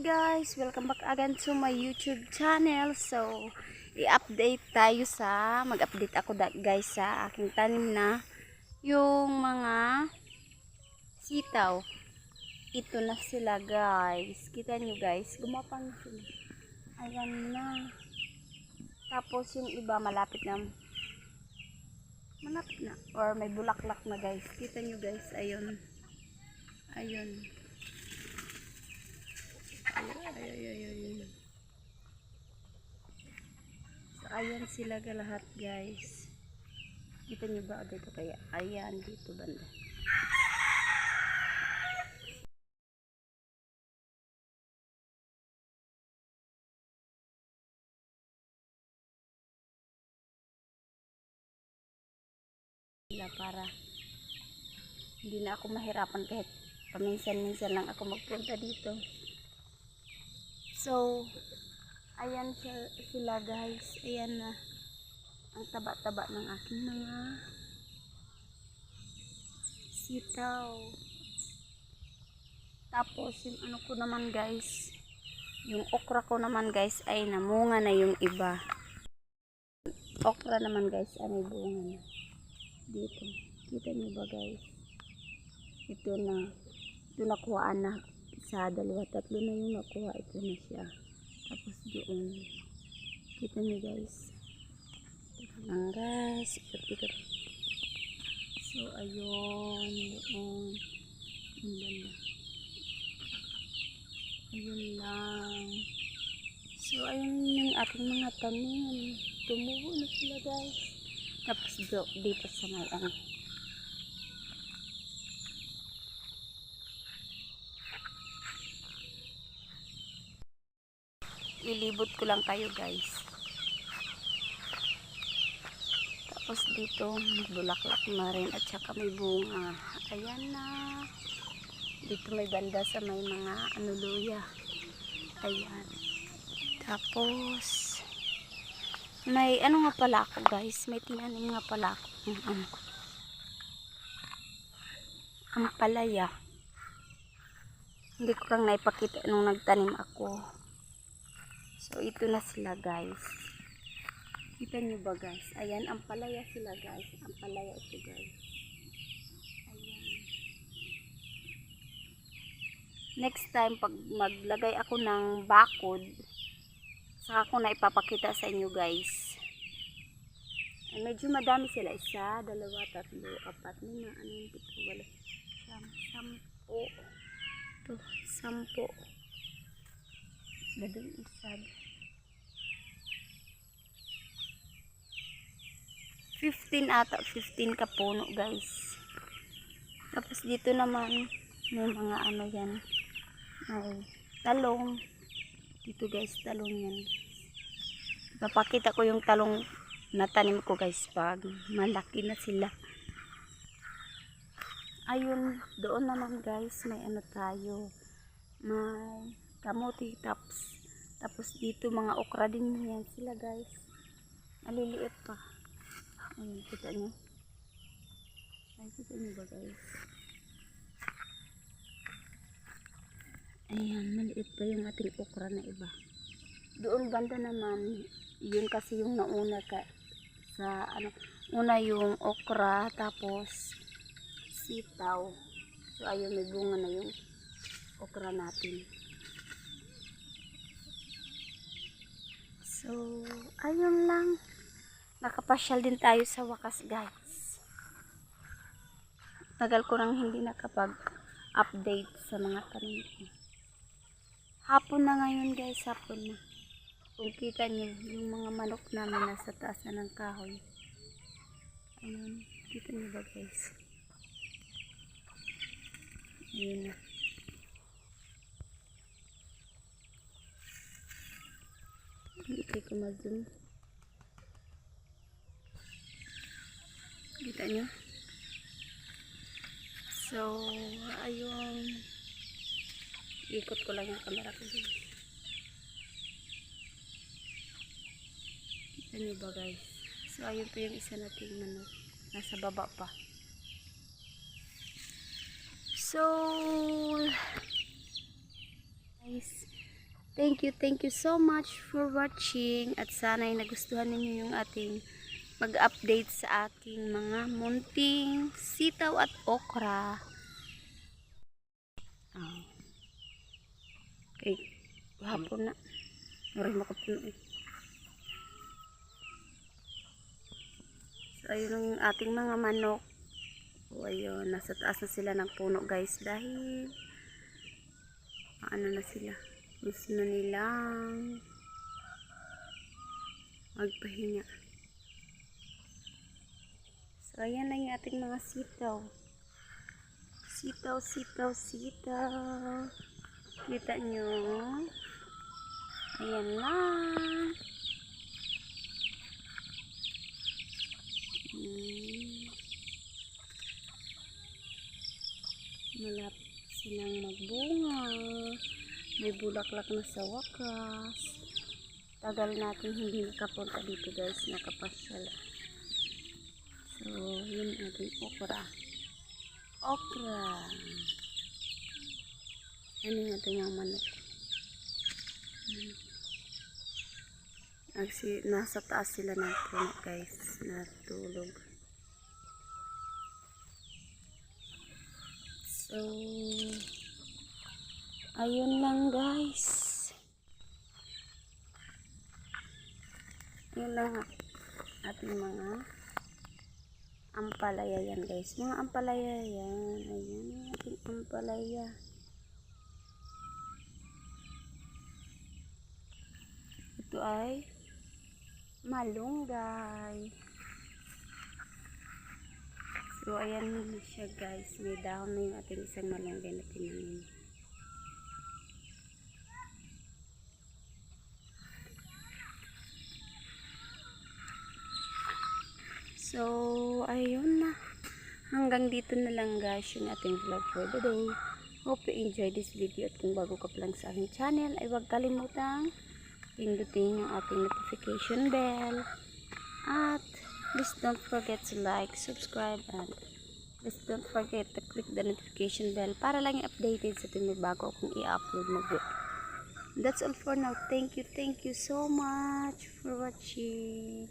Guys! Welcome back again to my YouTube channel. So, i-update tayo sa, mag-update ako guys sa aking tanim na yung mga sitaw. Ito na sila guys. Kita nyo guys, gumapang sila. Ayan na. Tapos yung iba malapit na malapit na or may bulaklak na guys. Kita nyo guys, ayun. Ayun. Ay, ay, ay, ay. So, ayan sila ka lahat, guys. Kita niyo ba dito kaya? Ayan, dito banda. Para hindi na ako mahirapan kahit paminsan-minsan lang ako magpunta dito. So, ayan sila guys. Ayan na. Ang taba-taba ng aking mga sitaw. Tapos, yung ano ko naman guys, yung okra ko naman guys ay namunga na yung iba. Okra naman guys ay may bunga na. Dito. Kita niyo ba guys? Ito na. Ito nakuhaan na isa, dalawa, tatlo na yung nakuha. Ito na siya. Tapos doon. Kita niyo guys. Lang guys. Ikot. So, ayun. Doon. Yung banda. Ayun lang. So, ayun yung ating mga tanim. Tumubo na sila guys. Tapos do, dito sa may ano. Ilibot ko lang kayo guys. Tapos dito bulaklak na rin at saka may bunga. Ayan na. Dito may banda sa may mga ano luya. Ayan. Tapos may ano nga pala ako guys? May tinanim nga pala ako. Ng ang palaya. Hindi ko lang naipakita nung nagtanim ako So, ito na sila guys. Kita nyo ba guys? Ayan, ang palaya sila guys. Ang palaya ito guys. Ayan. Next time, pag maglagay ako ng bakod, saka ko na ipapakita sa inyo guys. Ay, medyo madami sila. Isa, dalawa, tatlo, apat, lima, anim, pito, wala. Sam, sampo. Ito, sampo. Dadong isa. 15 ata, 15 ka puno guys. Tapos dito naman, may mga ano yan. May talong. Dito guys, talong yan. Papakita ko yung talong na tanim ko guys pag malaki na sila. Ayun, doon naman guys, may ano tayo. May kamuti tapos tapos dito mga okra din yan sila guys. Maliliit pa. Ayun kita nyo ay kita nyo ba guys? Ayan maliit pa yung ating okra na iba. Doon banda naman. Yun kasi yung nauna ka sa ano una yung okra tapos sitaw. So ayun may bunga na yung okra natin So, ayun lang. Nakapasyal din tayo sa wakas, guys. Tagal ko nang hindi nakapag-update sa mga tanim. Hapon na ngayon, guys. Hapon na. Kung kita nyo, yung mga manok namin nasa taas na ng kahoy. Ayun. Kita nyo ba, guys? Ayun na. Hindi kayo kumadun. Kita nyo? So, ayun. Ikot ko lang yung camera ko. Kita nyo ba guys? So, ayun po yung isa nating manok. Nasa baba pa. So, guys, Thank you, thank you so much for watching at sana ay nagustuhan ninyo yung ating mag-update sa aking mga munting sitaw at okra. Oh. Okay, hapon na. Maray makapuno eh. So, ayun ang ating mga manok. O, ayun, nasa taas na sila ng puno guys dahil ano na sila. Gusto na nilang magpahinga. So, ayan na yung ating mga sitaw. Sitaw, sitaw, sitaw. Kita nyo? Ayan na. Hmm. Malapit silang magbunga. May bulaklak na sa wakas. Tagal natin hindi nakapunta dito guys. Nakapasyal. So, yun ating okra. Okra. Ano yung manok? Actually, nasa taas sila ng guys. Natulog. So, ayun lang guys. Yun lang ating mga ampalaya yan guys. Mga ampalaya yan. Ayan ating ampalaya. Ito ay malunggay. So, ayan siya guys. May dahon na yung ating isang malunggay na tinanim. So, ayun na. Hanggang dito na lang guys yung ating vlog for the day. Hope you enjoy this video at kung bago ka pa lang sa aking channel ay huwag kalimutang pindutin yung ating notification bell. At please don't forget to like, subscribe, and please don't forget to click the notification bell para lang i-updated sa tuwing bago akong i-upload na video. That's all for now. Thank you, thank you so much for watching.